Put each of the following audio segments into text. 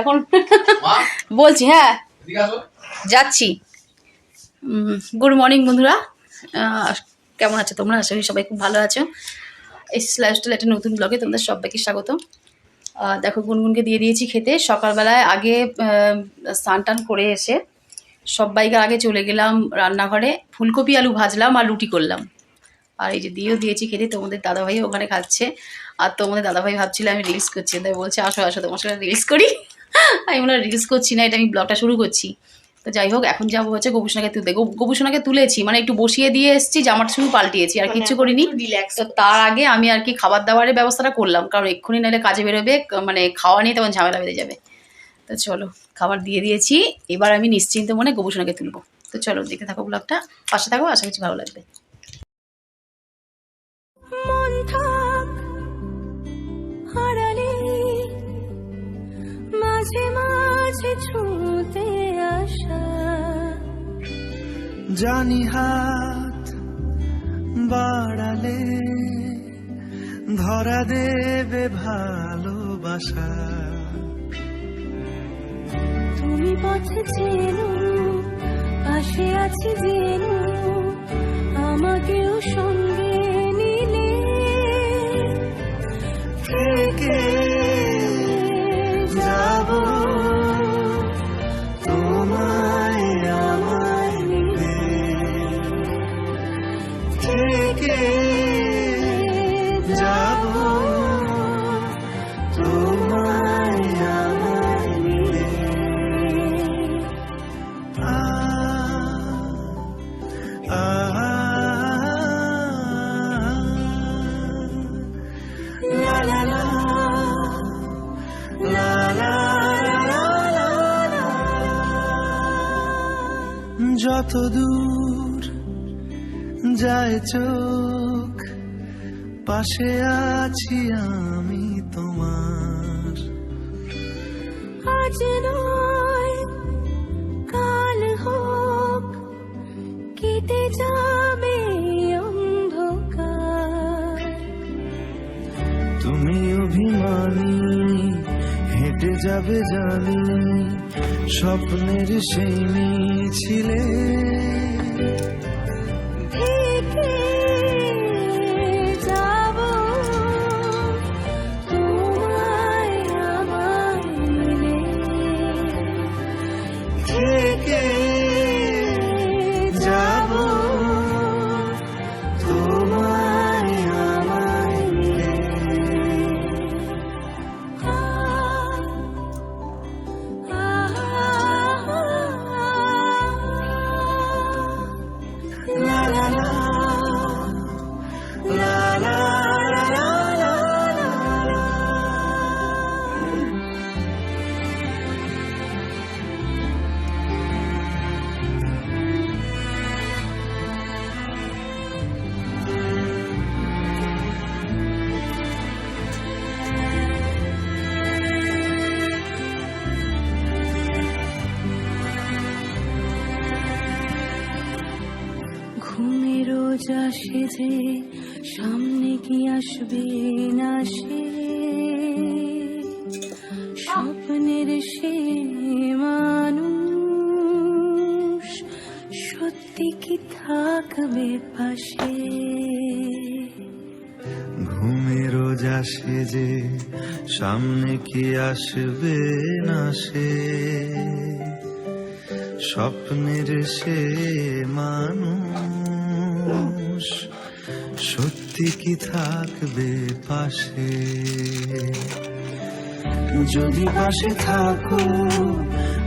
এখন বলছি হ্যাঁ। যাচ্ছি। গুড মর্নিং বন্ধুরা। কেমন আছো তোমরা? আশা করি সবাই খুব ভালো আছো। এই লাইফস্টাইল একটা নতুন ব্লগে তোমাদের সবাইকে স্বাগত। দেখো গুনগুনকে দিয়ে দিয়েছি খেতে। সকালবেলায় আগে স্নান টান করে এসে সবাইকে আগে চলে গেলাম রান্নাঘরে। ফুলকপি আলু ভাজলাম আর রুটি করলাম। আর এই যে দিয়েও দিয়েছি খেতে তোমাদের দাদাভাই ওখানে খাচ্ছে। আর তোমাদের দাদাভাই ভাবছিল আমি রিলস করছি তাই বলছে আসো আসো তোমার সাথে রিলস করি। আমি মনে হয় রিলস করছি না এটা আমি ব্লগটা শুরু করছি। তো যাই হোক এখন যাব হচ্ছে গোপুসোনাকে তুলতে। গো- গোপুসোনাকে তুলেছি মানে একটু বসিয়ে দিয়ে এসেছি জামাটা শুধু পাল্টিয়েছি আর কিচ্ছু করিনি। তো তার আগে আমি আর কি খাবার দাবারের ব্যবস্থাটা করলাম কারণ এক্ষুনি নাহলে কাজে বেরোবে মানে খাওয়া নিয়ে তখন ঝামেলা বেঁধে যাবে। তো চলো খাবার দিয়ে দিয়েছি এবার আমি নিশ্চিন্ত মনে গোপুসোনাকে তুলবো। তো চলো দেখতে থাকো ব্লগটা পাশে থাকো আশা করছি ভালো লাগবে। মাঝে মাঝে ছুঁতে আসা। জানি হাত বাড়ালে ধরা দেবে ভালোবাসা। তুমি পথে চেনো পাশে আছি জেনো আমাকেও সঙ্গে যত দূর যায় চোখ পাশে আছি আমি তোমার। আজ নয় কাল হোক কেটে যাবে যাবে জানি স্বপ্নের সেই মিছিলে। ঘুমে রোজ আসে যে সামনে কি আসবে না সে? স্বপ্নের সে মানুষ সত্যি কি থাকবে পাশে? ঘুমে রোজ আসে যে সামনে কি আসবে না সে? স্বপ্নের সে মানুষ সত্যি কি থাকবে পাশে? যদি পাশে থাকো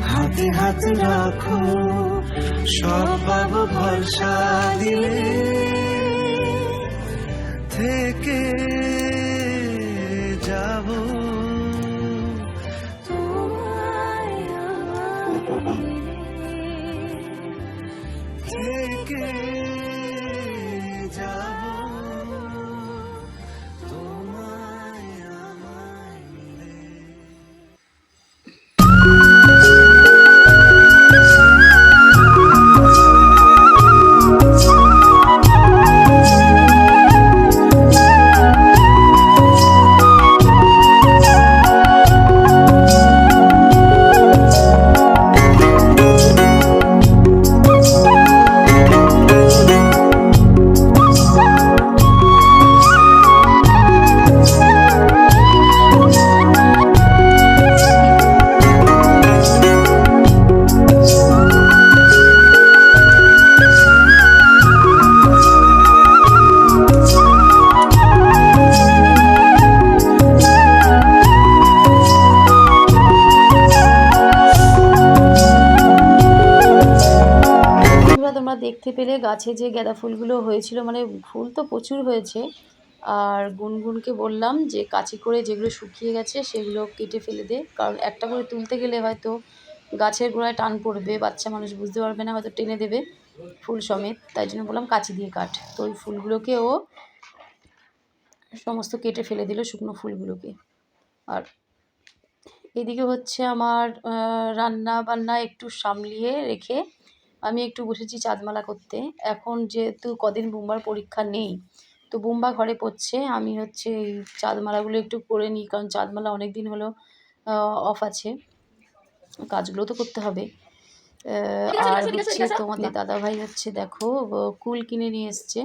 হাতে হাত রাখো সব পাবো ভরসা দিলে। থেকে যাব। থেকে দেখতে পেলে গাছে যে গাঁদা ফুলগুলো হয়েছিল মানে ফুল তো প্রচুর হয়েছে। আর গুনগুনকে বললাম যে কাঁচি করে যেগুলো শুকিয়ে গেছে সেগুলো কেটে ফেলে দে, কারণ একটা করে তুলতে গেলে হয়তো গাছের গোড়ায় টান পড়বে, বাচ্চা মানুষ বুঝতে পারবে না, হয়তো টেনে দেবে ফুল সমেত। তাই জন্য বললাম কাঁচি দিয়ে কাট। তো ওই ফুলগুলোকে ও সমস্ত কেটে ফেলে দিল শুকনো ফুলগুলোকে। আর এদিকে হচ্ছে আমার রান্না বান্না একটু সামলিয়ে রেখে আমি একটু বসেছি চাঁদমালা করতে। এখন যেহেতু কদিন বুম্বার পরীক্ষা নেই তো বুম্বা ঘরে পড়ছে। আমি হচ্ছে এই চাঁদমালাগুলো একটু করে নিই কারণ চাঁদমালা অনেক দিন হলো অফ আছে। কাজগুলো তো করতে হবে। আর হচ্ছে তোমাদের দাদাভাই হচ্ছে দেখো কুল কিনে নিয়ে এসছে।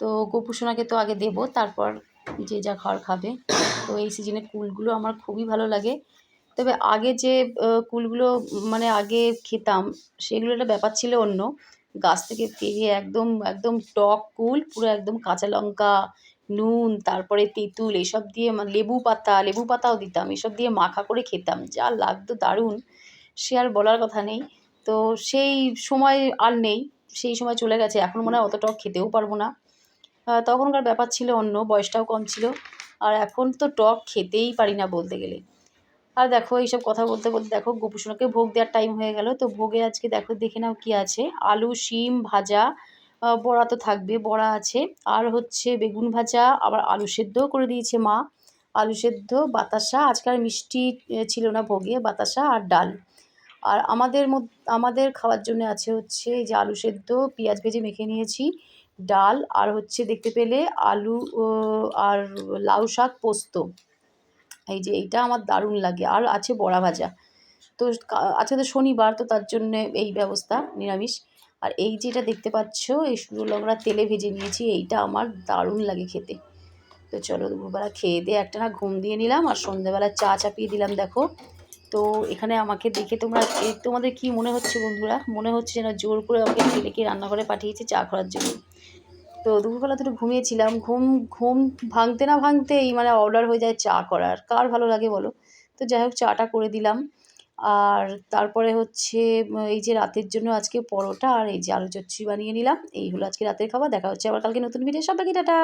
তো গোপুসোনাকে তো আগে দেবো তারপর যে যা খাওয়ার খাবে। তো এই সিজনে কুলগুলো আমার খুবই ভালো লাগে। তবে আগে যে কুলগুলো মানে আগে খেতাম, সেগুলো একটা ব্যাপার ছিল অন্য। গাছ থেকে পেয়ে একদম একদম টক কুল, পুরো একদম কাঁচা লঙ্কা, নুন, তারপরে তেঁতুল, এসব দিয়ে মা- লেবু পাতা, লেবু পাতাও দিতাম, এসব দিয়ে মাখা করে খেতাম, যা লাগতো দারুণ, সে আর বলার কথা নেই। তো সেই সময় আর নেই, সেই সময় চলে গেছে, এখন মনে হয় অত টক খেতেও পারব না। তখনকার ব্যাপার ছিল অন্য, বয়সটাও কম ছিল, আর এখন তো টক খেতেই পারি না বলতে গেলে। আর দেখো, এইসব কথা বলতে বলতে দেখো, গোপুসোনাকে ভোগ দেওয়ার টাইম হয়ে গেল। তো ভোগে আজকে দেখো, দেখে নাও কি আছে। আলু, শিম, ভাজা বড়া তো থাকবে, বড়া আছে। আর হচ্ছে বেগুন ভাজা, আবার আলু সেদ্ধও করে দিয়েছে মা। আলু সেদ্ধ, বাতাসা আজকাল মিষ্টি ছিল না ভোগে, বাতাসা আর ডাল। আর আমাদের আমাদের খাওয়ার জন্য আছে হচ্ছে যে আলু সেদ্ধ, পেঁয়াজ ভেজে মেখে নিয়েছি, ডাল, আর হচ্ছে দেখতে পেলে আলু আর লাউ শাক পোস্ত। এই যে এইটা আমার দারুণ লাগে। আর আছে বড়া ভাজা। তো আজকে তো শনিবার, তো তার জন্যে এই ব্যবস্থা, নিরামিষ। আর এই যেটা দেখতে পাচ্ছ, এই লঙ্কা তেলে ভেজে নিয়েছি, এইটা আমার দারুণ লাগে খেতে। তো চলো দুপুরবেলা খেয়ে দিয়ে একটা না ঘুম দিয়ে নিলাম, আর সন্ধ্যেবেলা চা চাপিয়ে দিলাম, দেখো। তো এখানে আমাকে দেখে তোমরা তোমাদের কি মনে হচ্ছে বন্ধুরা? মনে হচ্ছে যেন জোর করে আমাকে ছেলেকে রান্নাঘরে পাঠিয়েছে চা করার জন্য। তো দুপুরবেলা তো একটু ঘুমিয়েছিলাম। ঘুম ঘুম ভাঙতে না ভাঙতেই মানে অর্ডার হয়ে যায় চা করার। কার ভালো লাগে বলো? তো যাই হোক চাটা করে দিলাম। আর তারপরে হচ্ছে, এই যে রাতের জন্য আজকে পরোটা আর এই যে আলু চচ্ছি বানিয়ে নিলাম। এই হলো আজকে রাতের খাবার। দেখা হচ্ছে আবার কালকে নতুন ভিডিও সবাইকে টাটা!